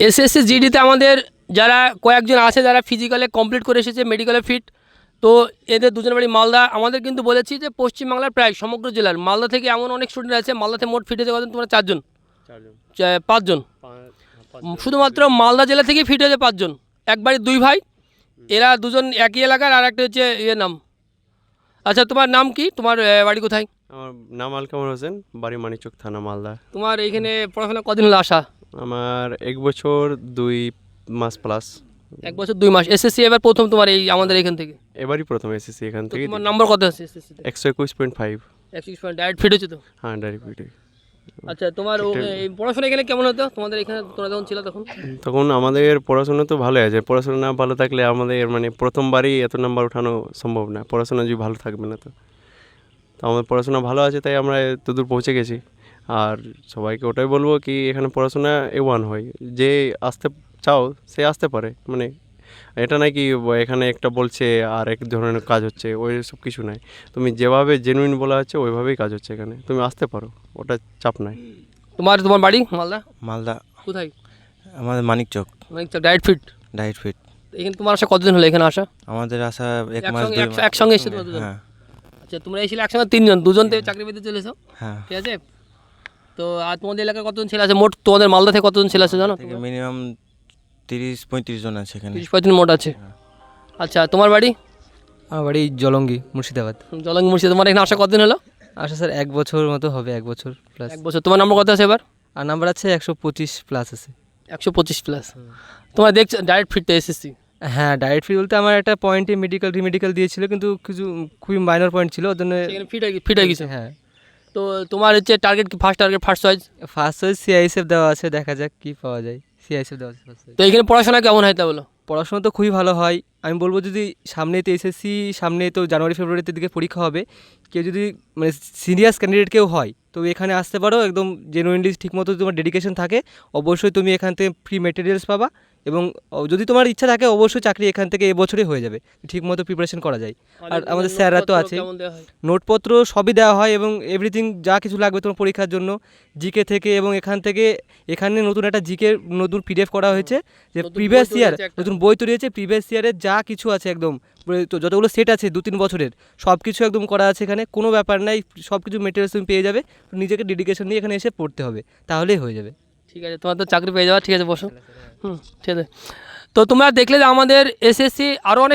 SSC জিডিতে আমাদের যারা কয়েকজন আছে যারা ফিজিক্যালে কমপ্লিট করে এসেছে মেডিকেলে ফিট তো এদের দুজন বাড়ি মালদা। আমাদের কিন্তু বলেছি যে পশ্চিমবাংলার প্রায় সমগ্র জেলার মালদা থেকে এমন অনেক স্টুডেন্ট আছে মালদাতে মোট ফিট হয়েছে কতজন? তোমরা চারজন। পাঁচজন। শুধুমাত্র মালদা জেলা থেকেই ফিট হয়েছে পাঁচজন। এক বাড়ির দুই ভাই এরা দুজন একই এলাকার আর একটা হচ্ছে ইয়ে নাম। আচ্ছা তোমার নাম কি? তোমার বাড়ি কোথায়? আমার নাম আলকামর হোসেন বাড়ি মানিকচক থানা মালদা। তোমার এইখানে পড়াশোনা কদিন হলো আসা আমার এক বছর দুই মাস প্লাস এক বছর দুই মাস। এসএসসি এবার প্রথম তোমার এই আমাদের এখান থেকে? এবারই প্রথম এসএসসি এখান থেকে। তোমার নাম্বার কত আছে এসএসসিতে একশো একুশ পয়েন্ট ফাইভ একশো পয়েন্ট ডাইরেক্ট ফিট হচ্ছে তো? হ্যাঁ ডাইরেক্ট আচ্ছা তোমার এই পড়াশোনা এখানে কেমন হতো? তোমাদের এখানে তোমরা যখন ছিল তখন? তখন আমাদের পড়াশোনা তো ভালো আছে। পড়াশোনা না ভালো থাকলে আমাদের মানে প্রথমবারই এত নাম্বার ওঠানো সম্ভব না। পড়াশোনা যদি ভালো থাকবে না তো। তো আমাদের পড়াশোনা ভালো আছে তাই আমরা এত দূর পৌঁছে গেছি। আর সবাইকে ওটাই বলব কি এখানে পড়াশোনা এ ওয়ান হয়। যে আসতে চাও সে আসতে পারে। মানে এটা নাকি এখানে একটা বলছে আর এক ধরনের কাজ হচ্ছে ওই সব কিছু নাই। তুমি যেভাবে জেনুইন বলা হচ্ছে ওইভাবেই কাজ হচ্ছে এখানে। তুমি আসতে পারো ওটা চাপ নাই। তোমার তোমার বাড়ি? মালদা? মালদা। কোথায়? আমাদের মানিকচক। মানে ডাইরেক্ট ফিট? Diet fit. এখানে তোমার আসা কতদিন হলো এখানে আসা? আমাদের আসা এক মাস একসঙ্গে এসেছ হ্যাঁ। আচ্ছা তোমরা এসেছিলে একসঙ্গে তিনজন দুজন থেকে চাকরি পেতে চলেছো? হ্যাঁ। ঠিক আছে? তো আর তোমাদের এলাকায় কতজন ছেলে আছে? মোট তোমাদের মালদা থেকে কতজন ছেলে আছে জানো? মিনিমাম তিরিশ পঁয়ত্রিশ জন আছে এখানে। তিরিশ পঁয়ত্রিশ মোট আছে। আচ্ছা তোমার বাড়ি? আমার বাড়ি জলঙ্গি মুর্শিদাবাদ। জলঙ্গি মুর্শিদ তোমার এখানে আসা কতদিন হলো? আচ্ছা স্যার এক বছর মতো হবে এক বছর প্লাস এক বছর। তোমার নাম্বার কত আছে এবার? আর নাম্বার আছে একশো পঁচিশ প্লাস আছে। একশো পঁচিশ প্লাস তোমার দেখছ ডাইরেক্ট ফিটতে এসেসি হ্যাঁ ডায়েট ফি বলতে আমার একটা পয়েন্টে মেডিকেল রিমেডিকেল দিয়েছিল কিন্তু কিছু খুবই মাইনর পয়েন্ট ছিল ওর জন্য ফিট হয়ে ফিট হয়ে গেছে? হ্যাঁ। তো তোমার হচ্ছে টার্গেট কি? First target first choice first choice CISF দেওয়া আছে দেখা যাক কি পাওয়া যায়। সিআইএসএফ দেওয়া আছে ফার্স্ট তো এখানে পড়াশোনা কেমন হয় তা বলো? পড়াশোনা তো খুবই ভালো হয়। আমি বলব যদি সামনে তো এসএসসি সামনে তো জানুয়ারি ফেব্রুয়ারিতে দিকে পরীক্ষা হবে। কেউ যদি মানে সিরিয়াস ক্যান্ডিডেট কেউ হয় তো এখানে আসতে পারো একদম জেনুইনলি ঠিকমতো তোমার ডেডিকেশন থাকে। অবশ্যই তুমি এখান থেকে ফ্রি মেটেরিয়ালস পাবা। এবং যদি তোমার ইচ্ছা থাকে অবশ্যই চাকরি এখান থেকে এবছরই হয়ে যাবে। ঠিকমতো প্রিপারেশন করা যায়। আর আমাদের স্যাররা তো হয়? নোটপত্র সবই দেওয়া হয় এবং এভরিথিং যা কিছু লাগবে তোমার পরীক্ষার জন্য জিকে থেকে এবং এখান থেকে এখানে নতুন একটা জিকে নতুন পিডিএফ করা হয়েছে যে প্রিভিয়াস ইয়ার নতুন বই তৈরি হয়েছে প্রিভিয়াস ইয়ারের যা কিছু আছে একদম তো যতগুলো সেট আছে দু তিন বছরের সব কিছু একদম করা আছে এখানে কোনো ব্যাপার নাই সব কিছু মেটেরিয়ালস তুমি পেয়ে যাবে নিজেকে ডেডিকেশন নিয়ে এখানে এসে পড়তে হবে তাহলেই হয়ে যাবে। ঠিক আছে, তোমার তো চাকরি পেয়ে যাওয়া, ঠিক আছে, বসো। হুম, ঠিক আছে। তো তোমরা দেখলে যে আমাদের এসএসসি আরও অনেক